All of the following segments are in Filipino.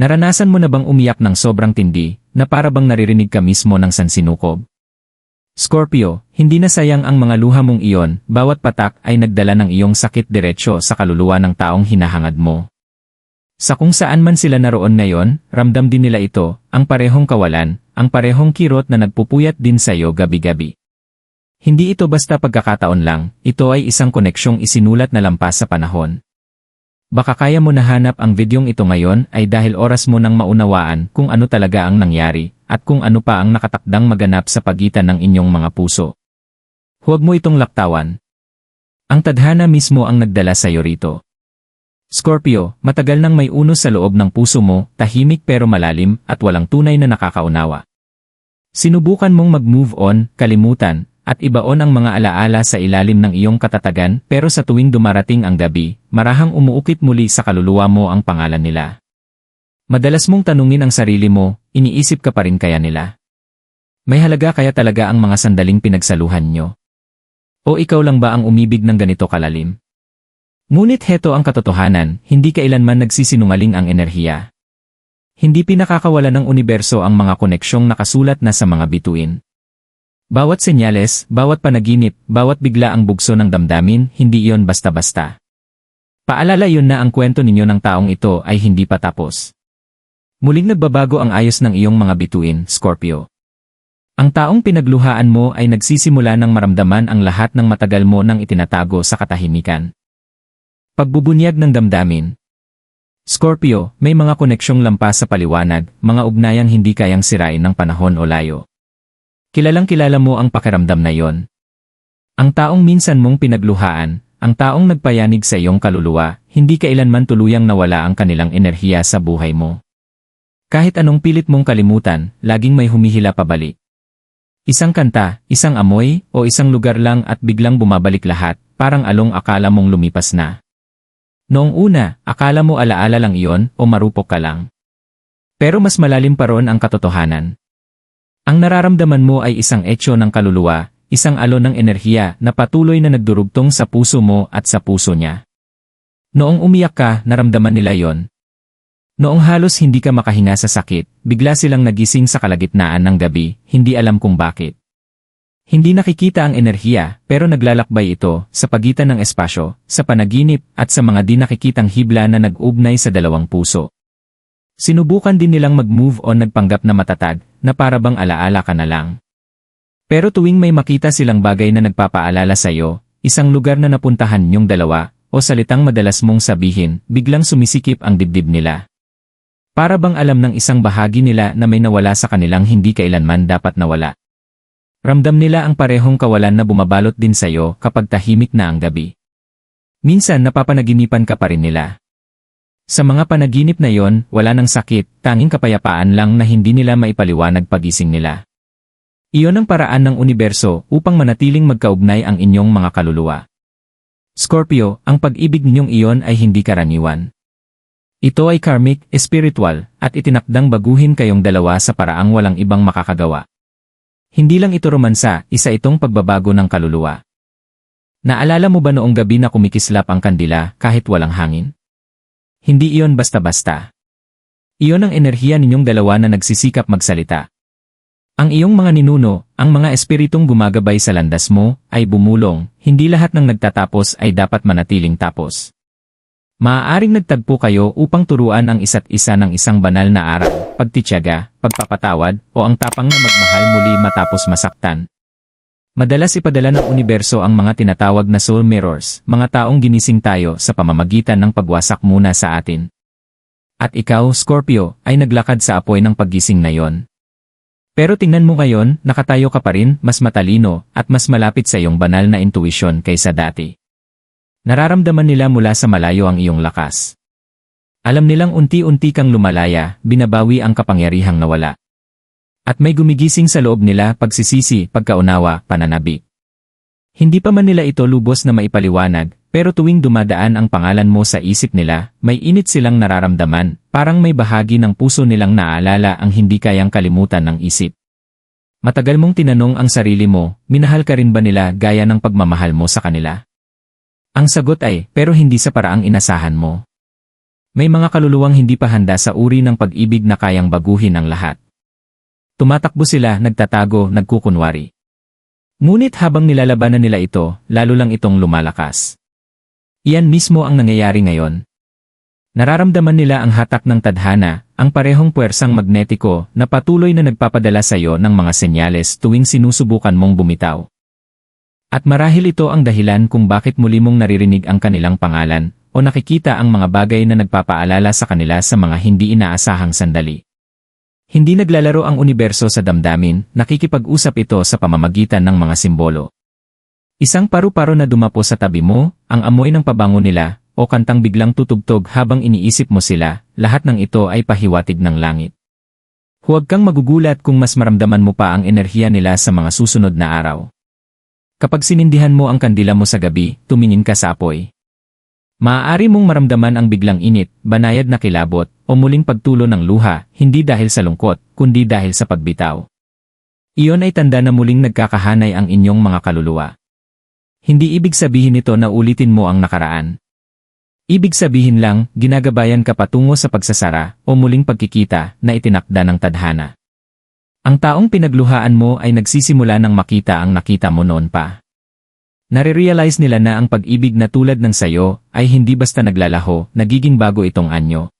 Naranasan mo na bang umiyak ng sobrang tindi, na para bang naririnig ka mismo ng sansinukob? Scorpio, hindi na sayang ang mga luha mong iyon, bawat patak ay nagdala ng iyong sakit diretsyo sa kaluluwa ng taong hinahangad mo. Sa kung saan man sila naroon ngayon, ramdam din nila ito, ang parehong kawalan, ang parehong kirot na nagpupuyat din sa iyo gabi-gabi. Hindi ito basta pagkakataon lang, ito ay isang koneksyong isinulat na lampas sa panahon. Baka kaya mo nahanap ang videong ito ngayon ay dahil oras mo nang maunawaan kung ano talaga ang nangyari, at kung ano pa ang nakatakdang maganap sa pagitan ng inyong mga puso. Huwag mo itong laktawan. Ang tadhana mismo ang nagdala sa iyo rito. Scorpio, matagal nang may unos sa loob ng puso mo, tahimik pero malalim, at walang tunay na nakakaunawa. Sinubukan mong mag-move on, kalimutan, at ibaon ang mga alaala sa ilalim ng iyong katatagan pero sa tuwing dumarating ang gabi, marahang umuukit muli sa kaluluwa mo ang pangalan nila. Madalas mong tanungin ang sarili mo, iniisip ka pa rin kaya nila? May halaga kaya talaga ang mga sandaling pinagsaluhan nyo? O ikaw lang ba ang umibig ng ganito kalalim? Ngunit heto ang katotohanan, hindi kailanman nagsisinungaling ang enerhiya. Hindi pinakakawala ng universo ang mga koneksyong nakasulat na sa mga bituin. Bawat senyales, bawat panaginip, bawat bigla ang bugso ng damdamin, hindi iyon basta-basta. Paalala yun na ang kwento ninyo ng taong ito ay hindi pa tapos. Muling nagbabago ang ayos ng iyong mga bituin, Scorpio. Ang taong pinagluhaan mo ay nagsisimula ng maramdaman ang lahat ng matagal mo nang itinatago sa katahimikan. Pagbubunyag ng damdamin. Scorpio, may mga koneksyong lampas sa paliwanag, mga ugnayang hindi kayang sirain ng panahon o layo. Kilalang kilala mo ang pakiramdam na yon. Ang taong minsan mong pinagluhaan, ang taong nagpayanig sa iyong kaluluwa, hindi kailanman tuluyang nawala ang kanilang enerhiya sa buhay mo. Kahit anong pilit mong kalimutan, laging may humihila pabalik. Isang kanta, isang amoy, o isang lugar lang at biglang bumabalik lahat, parang along akala mong lumipas na. Noong una, akala mo alaala lang iyon o marupok ka lang. Pero mas malalim pa ron ang katotohanan. Ang nararamdaman mo ay isang etyo ng kaluluwa, isang alon ng enerhiya na patuloy na nagdurugtong sa puso mo at sa puso niya. Noong umiyak ka, naramdaman nila yon. Noong halos hindi ka makahinga sa sakit, bigla silang nagising sa kalagitnaan ng gabi, hindi alam kung bakit. Hindi nakikita ang enerhiya, pero naglalakbay ito sa pagitan ng espasyo, sa panaginip, at sa mga di nakikitang hibla na nag-ugnay sa dalawang puso. Sinubukan din nilang mag-move on nagpanggap na matatag, na para bang alaala ka na lang. Pero tuwing may makita silang bagay na nagpapaalala sa iyo, isang lugar na napuntahan niyong dalawa, o salitang madalas mong sabihin, biglang sumisikip ang dibdib nila. Para bang alam ng isang bahagi nila na may nawala sa kanilang hindi kailanman dapat nawala. Ramdam nila ang parehong kawalan na bumabalot din sa iyo kapag tahimik na ang gabi. Minsan napapanaginipan ka pa rin nila. Sa mga panaginip na yon, wala ng sakit, tanging kapayapaan lang na hindi nila maipaliwanag pagising nila. Iyon ang paraan ng universo upang manatiling magkaugnay ang inyong mga kaluluwa. Scorpio, ang pag-ibig ninyong iyon ay hindi karaniwan. Ito ay karmic, spiritual, at itinakdang baguhin kayong dalawa sa paraang walang ibang makakagawa. Hindi lang ito romansa, isa itong pagbabago ng kaluluwa. Naalala mo ba noong gabi na kumikislap ang kandila kahit walang hangin? Hindi iyon basta-basta. Iyon ang enerhiya ninyong dalawa na nagsisikap magsalita. Ang iyong mga ninuno, ang mga espiritong gumagabay sa landas mo, ay bumulong, hindi lahat ng nagtatapos ay dapat manatiling tapos. Maaaring nagtagpo kayo upang turuan ang isa't isa ng isang banal na aral, pagtityaga, pagpapatawad, o ang tapang na magmahal muli matapos masaktan. Madalas ipadala ng universo ang mga tinatawag na soul mirrors, mga taong ginising tayo sa pamamagitan ng pagwasak muna sa atin. At ikaw, Scorpio, ay naglakad sa apoy ng paggising na yon. Pero tingnan mo ngayon, nakatayo ka pa rin, mas matalino, at mas malapit sa iyong banal na intuition kaysa dati. Nararamdaman nila mula sa malayo ang iyong lakas. Alam nilang unti-unti kang lumalaya, binabawi ang kapangyarihang nawala. At may gumigising sa loob nila pagsisisi, pagkaunawa, pananabik. Hindi pa man nila ito lubos na maipaliwanag, pero tuwing dumadaan ang pangalan mo sa isip nila, may init silang nararamdaman, parang may bahagi ng puso nilang naaalala ang hindi kayang kalimutan ng isip. Matagal mong tinanong ang sarili mo, minahal ka rin ba nila gaya ng pagmamahal mo sa kanila? Ang sagot ay, pero hindi sa paraang inasahan mo. May mga kaluluwang hindi pa handa sa uri ng pag-ibig na kayang baguhin ang lahat. Tumatakbo sila, nagtatago, nagkukunwari. Ngunit habang nilalabanan nila ito, lalo lang itong lumalakas. Iyan mismo ang nangyayari ngayon. Nararamdaman nila ang hatak ng tadhana, ang parehong puwersang magnetiko na patuloy na nagpapadala sa iyo ng mga senyales tuwing sinusubukan mong bumitaw. At marahil ito ang dahilan kung bakit muli mong naririnig ang kanilang pangalan o nakikita ang mga bagay na nagpapaalala sa kanila sa mga hindi inaasahang sandali. Hindi naglalaro ang universo sa damdamin, nakikipag-usap ito sa pamamagitan ng mga simbolo. Isang paru-paro na dumapo sa tabi mo, ang amoy ng pabango nila, o kantang biglang tutugtog habang iniisip mo sila, lahat ng ito ay pahiwatig ng langit. Huwag kang magugulat kung mas maramdaman mo pa ang enerhiya nila sa mga susunod na araw. Kapag sinindihan mo ang kandila mo sa gabi, tumingin ka sa apoy. Maaari mong maramdaman ang biglang init, banayad na kilabot, o muling pagtulo ng luha, hindi dahil sa lungkot, kundi dahil sa pagbitaw. Iyon ay tanda na muling nagkakahanay ang inyong mga kaluluwa. Hindi ibig sabihin nito na ulitin mo ang nakaraan. Ibig sabihin lang, ginagabayan ka patungo sa pagsasara o muling pagkikita na itinakda ng tadhana. Ang taong pinagluhaan mo ay nagsisimula ng makita ang nakita mo noon pa. Nare-realize nila na ang pag-ibig na tulad ng sayo ay hindi basta naglalaho, nagiging bago itong anyo.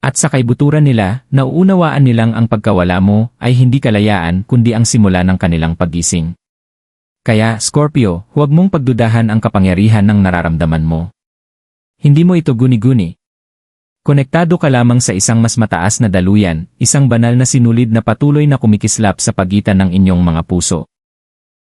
At sa kaibuturan nila, nauunawaan nilang ang pagkawala mo ay hindi kalayaan kundi ang simula ng kanilang pagising. Kaya, Scorpio, huwag mong pagdudahan ang kapangyarihan ng nararamdaman mo. Hindi mo ito guni-guni. Konektado ka lamang sa isang mas mataas na daluyan, isang banal na sinulid na patuloy na kumikislap sa pagitan ng inyong mga puso.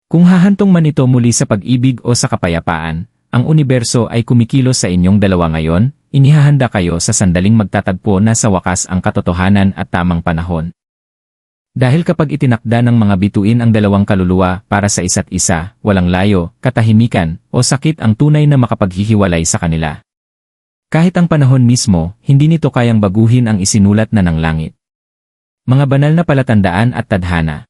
Kung hahantong man ito muli sa pag-ibig o sa kapayapaan, ang universo ay kumikilos sa inyong dalawa ngayon, inihahanda kayo sa sandaling magtatagpo na sa wakas ang katotohanan at tamang panahon. Dahil kapag itinakda ng mga bituin ang dalawang kaluluwa para sa isa't isa, walang layo, katahimikan, o sakit ang tunay na makapaghihiwalay sa kanila. Kahit ang panahon mismo, hindi nito kayang baguhin ang isinulat na ng langit. Mga banal na palatandaan at tadhana.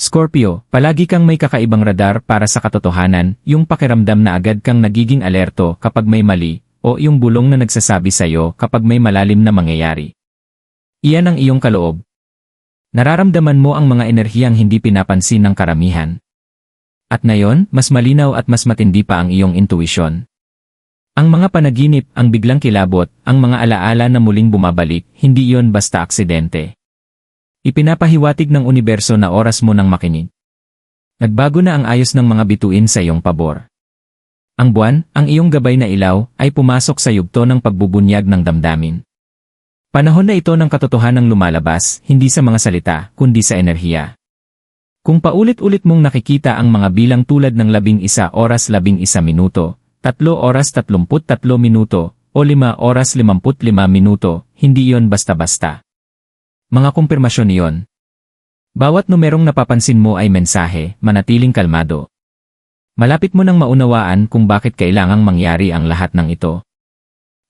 Scorpio, palagi kang may kakaibang radar para sa katotohanan, yung pakiramdam na agad kang nagiging alerto kapag may mali, o yung bulong na nagsasabi sa'yo kapag may malalim na mangyayari. Iyan ang iyong kaloob. Nararamdaman mo ang mga enerhiyang hindi pinapansin ng karamihan. At ngayon, mas malinaw at mas matindi pa ang iyong intuisyon. Ang mga panaginip, ang biglang kilabot, ang mga alaala na muling bumabalik, hindi iyon basta aksidente. Ipinapahiwatig ng universo na oras mo ng makinig. Nagbago na ang ayos ng mga bituin sa iyong pabor. Ang buwan, ang iyong gabay na ilaw, ay pumasok sa yugto ng pagbubunyag ng damdamin. Panahon na ito ng katotohanang lumalabas, hindi sa mga salita, kundi sa enerhiya. Kung paulit-ulit mong nakikita ang mga bilang tulad ng labing isa oras labing isa minuto, tatlo oras tatlumput tatlo minuto, o lima oras limamput lima minuto, hindi yon basta-basta. Mga kumpirmasyon iyon. Bawat numerong napapansin mo ay mensahe, manatiling kalmado. Malapit mo nang maunawaan kung bakit kailangang mangyari ang lahat ng ito.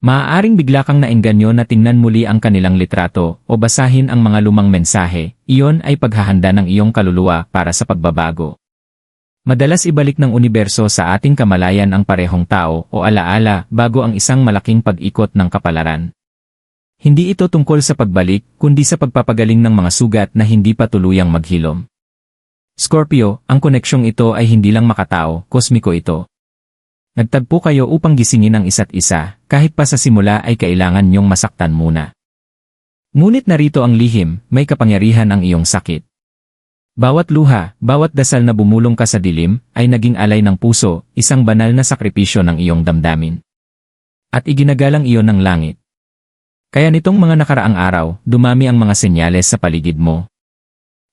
Maaaring bigla kang naengganyo na tingnan muli ang kanilang litrato o basahin ang mga lumang mensahe, iyon ay paghahanda ng iyong kaluluwa para sa pagbabago. Madalas ibalik ng universo sa ating kamalayan ang parehong tao o alaala bago ang isang malaking pag-ikot ng kapalaran. Hindi ito tungkol sa pagbalik, kundi sa pagpapagaling ng mga sugat na hindi pa tuluyang maghilom. Scorpio, ang koneksyong ito ay hindi lang makatao, kosmiko ito. Nagtagpo kayo upang gisingin ang isa't isa, kahit pa sa simula ay kailangan niyong masaktan muna. Ngunit narito ang lihim, may kapangyarihan ang iyong sakit. Bawat luha, bawat dasal na bumulong ka sa dilim, ay naging alay ng puso, isang banal na sakripisyo ng iyong damdamin. At iginagalang iyon ng langit. Kaya nitong mga nakaraang araw, dumami ang mga senyales sa paligid mo.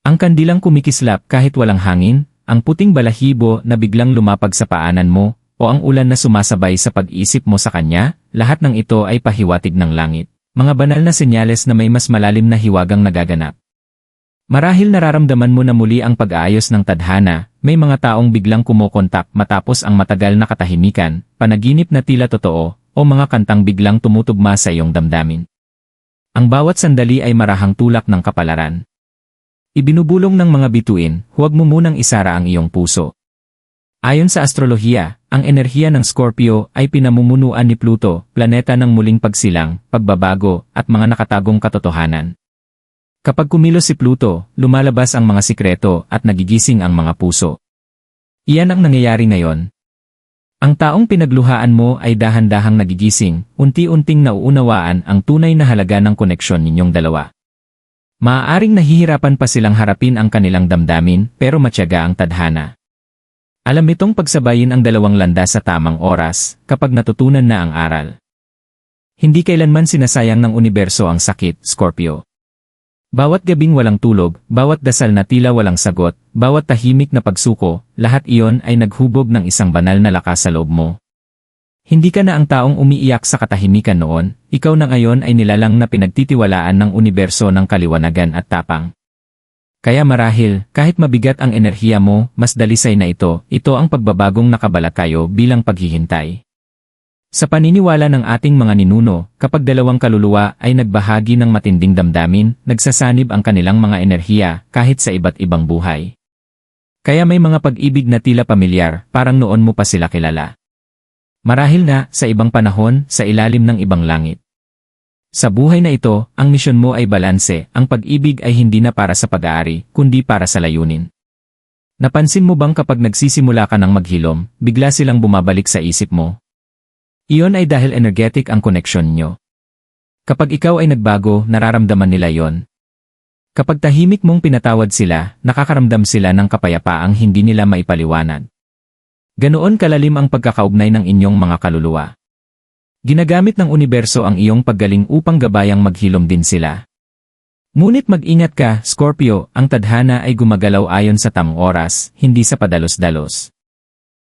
Ang kandilang kumikislap kahit walang hangin, ang puting balahibo na biglang lumapag sa paanan mo, o ang ulan na sumasabay sa pag-isip mo sa kanya, lahat ng ito ay pahiwatig ng langit. Mga banal na senyales na may mas malalim na hiwagang nagaganap. Marahil nararamdaman mo na muli ang pag-aayos ng tadhana, may mga taong biglang kumokontak matapos ang matagal na katahimikan, panaginip na tila totoo, o mga kantang biglang tumutugma sa iyong damdamin. Ang bawat sandali ay marahang tulak ng kapalaran. Ibinubulong ng mga bituin, huwag mo munang isara ang iyong puso. Ayon sa astrolohiya, ang enerhiya ng Scorpio ay pinamumunuan ni Pluto, planeta ng muling pagsilang, pagbabago, at mga nakatagong katotohanan. Kapag kumilos si Pluto, lumalabas ang mga sikreto at nagigising ang mga puso. Iyan ang nangyayari ngayon. Ang taong pinagluhaan mo ay dahan-dahang nagigising, unti-unting nauunawaan ang tunay na halaga ng koneksyon ninyong dalawa. Maaaring nahihirapan pa silang harapin ang kanilang damdamin pero matyaga ang tadhana. Alam itong pagsabayin ang dalawang landas sa tamang oras kapag natutunan na ang aral. Hindi kailanman sinasayang ng universo ang sakit, Scorpio. Bawat gabing walang tulog, bawat dasal na tila walang sagot, bawat tahimik na pagsuko, lahat iyon ay naghubog ng isang banal na lakas sa loob mo. Hindi ka na ang taong umiiyak sa katahimikan noon, ikaw na ngayon ay nilalang na pinagtitiwalaan ng universo ng kaliwanagan at tapang. Kaya marahil, kahit mabigat ang enerhiya mo, mas dalisay na ito, ito ang pagbabagong nakabalat kayo bilang paghihintay. Sa paniniwala ng ating mga ninuno, kapag dalawang kaluluwa ay nagbahagi ng matinding damdamin, nagsasanib ang kanilang mga enerhiya kahit sa iba't ibang buhay. Kaya may mga pag-ibig na tila pamilyar, parang noon mo pa sila kilala. Marahil na, sa ibang panahon, sa ilalim ng ibang langit. Sa buhay na ito, ang misyon mo ay balanse, ang pag-ibig ay hindi na para sa pag-aari, kundi para sa layunin. Napansin mo bang kapag nagsisimula ka ng maghilom, bigla silang bumabalik sa isip mo? Iyon ay dahil energetic ang koneksyon nyo. Kapag ikaw ay nagbago, nararamdaman nila yon. Kapag tahimik mong pinatawad sila, nakakaramdam sila ng kapayapaang hindi nila maipaliwanag. Ganoon kalalim ang pagkakaugnay ng inyong mga kaluluwa. Ginagamit ng universo ang iyong paggaling upang gabayang maghilom din sila. Ngunit mag-ingat ka, Scorpio, ang tadhana ay gumagalaw ayon sa tamang oras, hindi sa padalos-dalos.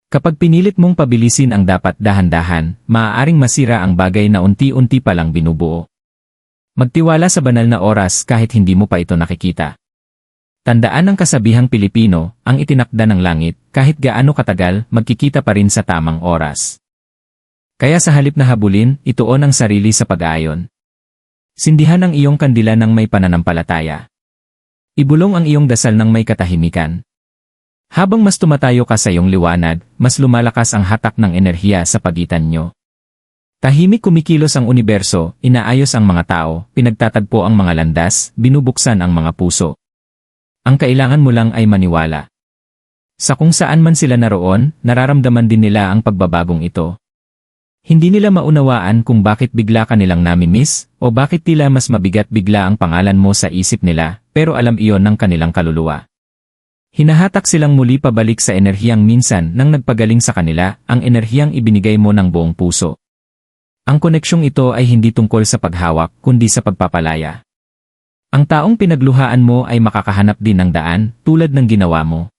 Kapag pinilit mong pabilisin ang dapat dahan-dahan, maaaring masira ang bagay na unti-unti pa lang binubuo. Magtiwala sa banal na oras kahit hindi mo pa ito nakikita. Tandaan ng kasabihang Pilipino, ang itinakda ng langit, kahit gaano katagal, magkikita pa rin sa tamang oras. Kaya sa halip na habulin, ituon ang sarili sa pag-aayon. Sindihan ang iyong kandila ng may pananampalataya. Ibulong ang iyong dasal ng may katahimikan. Habang mas tumatayo ka sa iyong liwanag, mas lumalakas ang hatak ng enerhiya sa pagitan nyo. Tahimik kumikilos ang universo, inaayos ang mga tao, pinagtatagpo ang mga landas, binubuksan ang mga puso. Ang kailangan mo lang ay maniwala. Sa kung saan man sila naroon, nararamdaman din nila ang pagbabagong ito. Hindi nila maunawaan kung bakit bigla ka nilang namimiss, o bakit tila mas mabigat bigla ang pangalan mo sa isip nila, pero alam iyon ng kanilang kaluluwa. Hinahatak silang muli pabalik sa enerhiyang minsan nang nagpagaling sa kanila, ang enerhiyang ibinigay mo ng buong puso. Ang koneksyong ito ay hindi tungkol sa paghawak, kundi sa pagpapalaya. Ang taong pinagluhaan mo ay makakahanap din ng daan, tulad ng ginawa mo.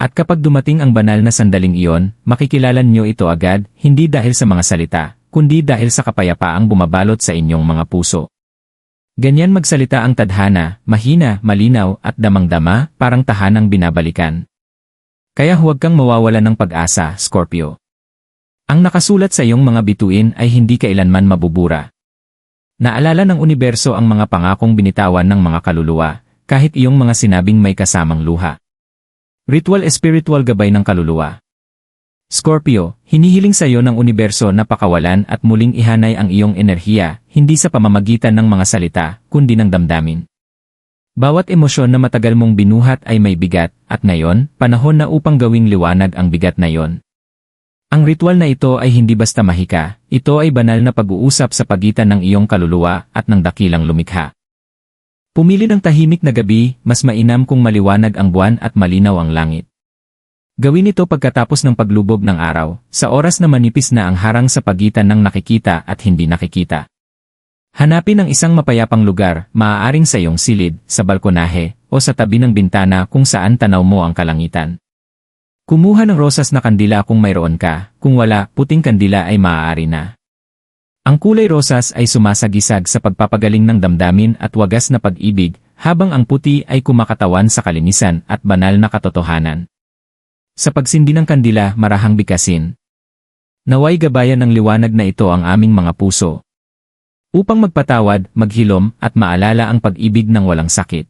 At kapag dumating ang banal na sandaling iyon, makikilalan nyo ito agad, hindi dahil sa mga salita, kundi dahil sa kapayapaang bumabalot sa inyong mga puso. Ganyan magsalita ang tadhana, mahina, malinaw, at damang-dama, parang tahanang binabalikan. Kaya huwag kang mawawala ng pag-asa, Scorpio. Ang nakasulat sa iyong mga bituin ay hindi kailanman mabubura. Naalala ng universo ang mga pangakong binitawan ng mga kaluluwa, kahit iyong mga sinabing may kasamang luha. Ritual espiritual gabay ng kaluluwa. Scorpio, hinihiling sa iyo ng universo na pakawalan at muling ihanay ang iyong enerhiya, hindi sa pamamagitan ng mga salita, kundi ng damdamin. Bawat emosyon na matagal mong binuhat ay may bigat, at ngayon, panahon na upang gawing liwanag ang bigat na yon. Ang ritual na ito ay hindi basta mahika, ito ay banal na pag-uusap sa pagitan ng iyong kaluluwa at ng dakilang lumikha. Pumili ng tahimik na gabi, mas mainam kung maliwanag ang buwan at malinaw ang langit. Gawin ito pagkatapos ng paglubog ng araw, sa oras na manipis na ang harang sa pagitan ng nakikita at hindi nakikita. Hanapin ang isang mapayapang lugar, maaaring sa iyong silid, sa balkonahe, o sa tabi ng bintana kung saan tanaw mo ang kalangitan. Kumuha ng rosas na kandila kung mayroon ka, kung wala, puting kandila ay maaari na. Ang kulay rosas ay sumasagisag sa pagpapagaling ng damdamin at wagas na pag-ibig, habang ang puti ay kumakatawan sa kalinisan at banal na katotohanan. Sa pagsindi ng kandila, marahang bikasin. Naway gabayan ng liwanag na ito ang aming mga puso. Upang magpatawad, maghilom, at maalala ang pag-ibig ng walang sakit.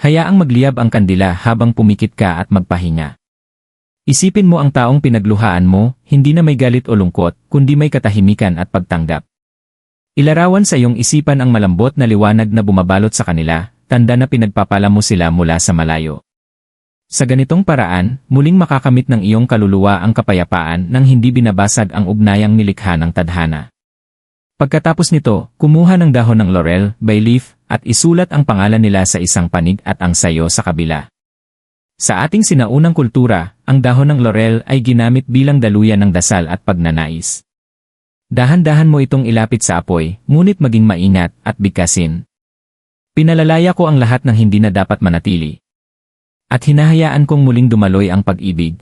Hayaang magliyab ang kandila habang pumikit ka at magpahinga. Isipin mo ang taong pinagluhaan mo, hindi na may galit o lungkot, kundi may katahimikan at pagtanggap. Ilarawan sa iyong isipan ang malambot na liwanag na bumabalot sa kanila, tanda na pinagpapala mo sila mula sa malayo. Sa ganitong paraan, muling makakamit ng iyong kaluluwa ang kapayapaan nang hindi binabasag ang ugnayang nilikha ng tadhana. Pagkatapos nito, kumuha ng dahon ng laurel, bay leaf, at isulat ang pangalan nila sa isang panig at ang sayo sa kabila. Sa ating sinaunang kultura, ang dahon ng laurel ay ginamit bilang daluyan ng dasal at pagnanais. Dahan-dahan mo itong ilapit sa apoy, ngunit maging maingat at bigkasin. Pinalalaya ko ang lahat ng hindi na dapat manatili. At hinahayaan kong muling dumaloy ang pag-ibig.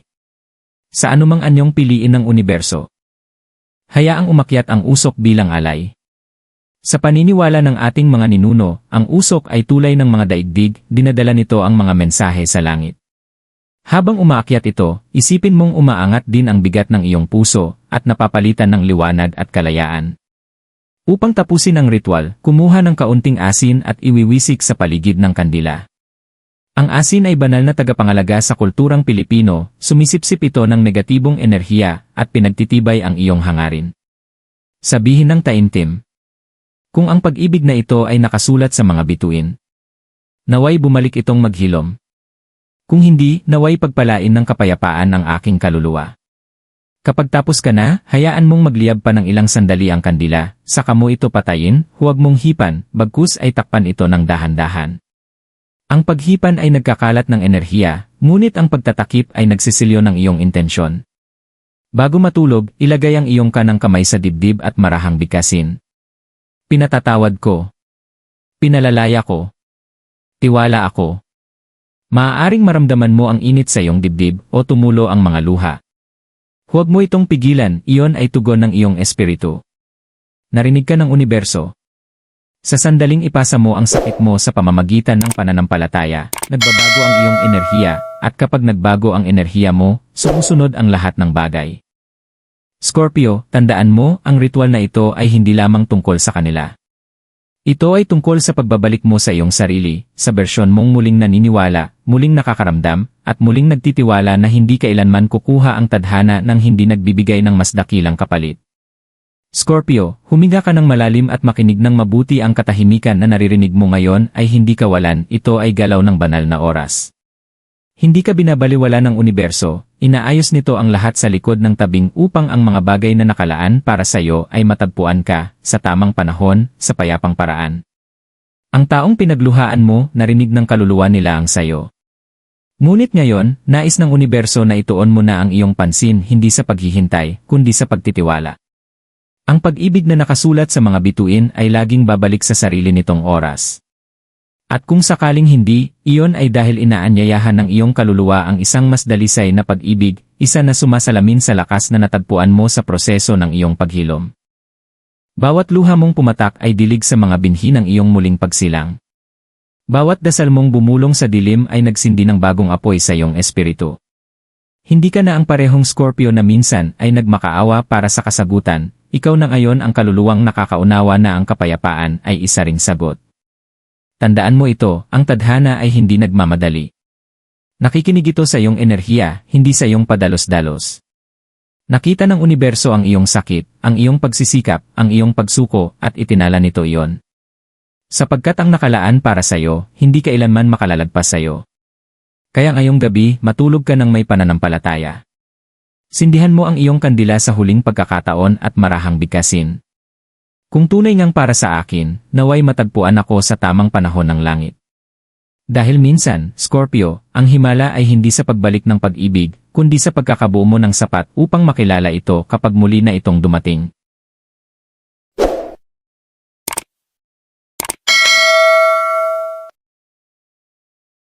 Sa anumang anyong piliin ng universo. Hayaang umakyat ang usok bilang alay. Sa paniniwala ng ating mga ninuno, ang usok ay tulay ng mga daigdig, dinadala nito ang mga mensahe sa langit. Habang umaakyat ito, isipin mong umaangat din ang bigat ng iyong puso at napapalitan ng liwanag at kalayaan. Upang tapusin ang ritual, kumuha ng kaunting asin at iwiwisik sa paligid ng kandila. Ang asin ay banal na tagapangalaga sa kulturang Pilipino, sumisipsip ito ng negatibong enerhiya at pinagtitibay ang iyong hangarin. Sabihin ng taimtim. Kung ang pag-ibig na ito ay nakasulat sa mga bituin. Naway bumalik itong maghilom, kung hindi, naway pagpalain ng kapayapaan ang aking kaluluwa. Kapag tapos ka na, hayaan mong magliyab pa ng ilang sandali ang kandila, saka mo ito patayin, huwag mong hipan, bagkus ay takpan ito ng dahan-dahan. Ang paghipan ay nagkakalat ng enerhiya, ngunit ang pagtatakip ay nagsisilyo ng iyong intensyon. Bago matulog, ilagay ang iyong kanang kamay sa dibdib at marahang bikasin. Pinatatawad ko. Pinalalaya ko. Tiwala ako. Maaaring maramdaman mo ang init sa iyong dibdib o tumulo ang mga luha. Huwag mo itong pigilan, iyon ay tugon ng iyong espiritu. Narinig ka ng universo. Sa sandaling ipasa mo ang sakit mo sa pamamagitan ng pananampalataya, nagbabago ang iyong enerhiya, at kapag nagbago ang enerhiya mo, sumusunod ang lahat ng bagay. Scorpio, tandaan mo, ang ritual na ito ay hindi lamang tungkol sa kanila. Ito ay tungkol sa pagbabalik mo sa iyong sarili, sa bersyon mong muling naniniwala, muling nakakaramdam, at muling nagtitiwala na hindi kailanman kukuha ang tadhana ng hindi nagbibigay ng mas dakilang kapalit. Scorpio, huminga ka ng malalim at makinig ng mabuti ang katahimikan na naririnig mo ngayon ay hindi kawalan, ito ay galaw ng banal na oras. Hindi ka binabaliwala ng universo, inaayos nito ang lahat sa likod ng tabing upang ang mga bagay na nakalaan para sa iyo ay matagpuan ka, sa tamang panahon, sa payapang paraan. Ang taong pinagluhaan mo, narinig ng kaluluwa nila ang sayo. Ngunit ngayon, nais ng universo na ituon mo na ang iyong pansin hindi sa paghihintay, kundi sa pagtitiwala. Ang pag-ibig na nakasulat sa mga bituin ay laging babalik sa sarili nitong oras. At kung sakaling hindi, iyon ay dahil inaanyayahan ng iyong kaluluwa ang isang mas dalisay na pag-ibig, isa na sumasalamin sa lakas na natagpuan mo sa proseso ng iyong paghilom. Bawat luha mong pumatak ay dilig sa mga binhi ng iyong muling pagsilang. Bawat dasal mong bumulong sa dilim ay nagsindi ng bagong apoy sa iyong espiritu. Hindi ka na ang parehong Scorpio na minsan ay nagmakaawa para sa kasagutan, ikaw na ngayon ang kaluluwang nakakaunawa na ang kapayapaan ay isa ring sagot. Tandaan mo ito, ang tadhana ay hindi nagmamadali. Nakikinig ito sa iyong enerhiya, hindi sa iyong padalos-dalos. Nakita ng universo ang iyong sakit, ang iyong pagsisikap, ang iyong pagsuko, at itinala nito iyon. Sapagkat ang nakalaan para sa iyo, hindi kailanman makalalagpas sa iyo. Kaya ngayong gabi, matulog ka ng may pananampalataya. Sindihan mo ang iyong kandila sa huling pagkakataon at marahang bigkasin. Kung tunay ngang para sa akin, naway matagpuan ako sa tamang panahon ng langit. Dahil minsan, Scorpio, ang himala ay hindi sa pagbalik ng pag-ibig, kundi sa pagkakabuo mo ng sapat upang makilala ito kapag muli na itong dumating.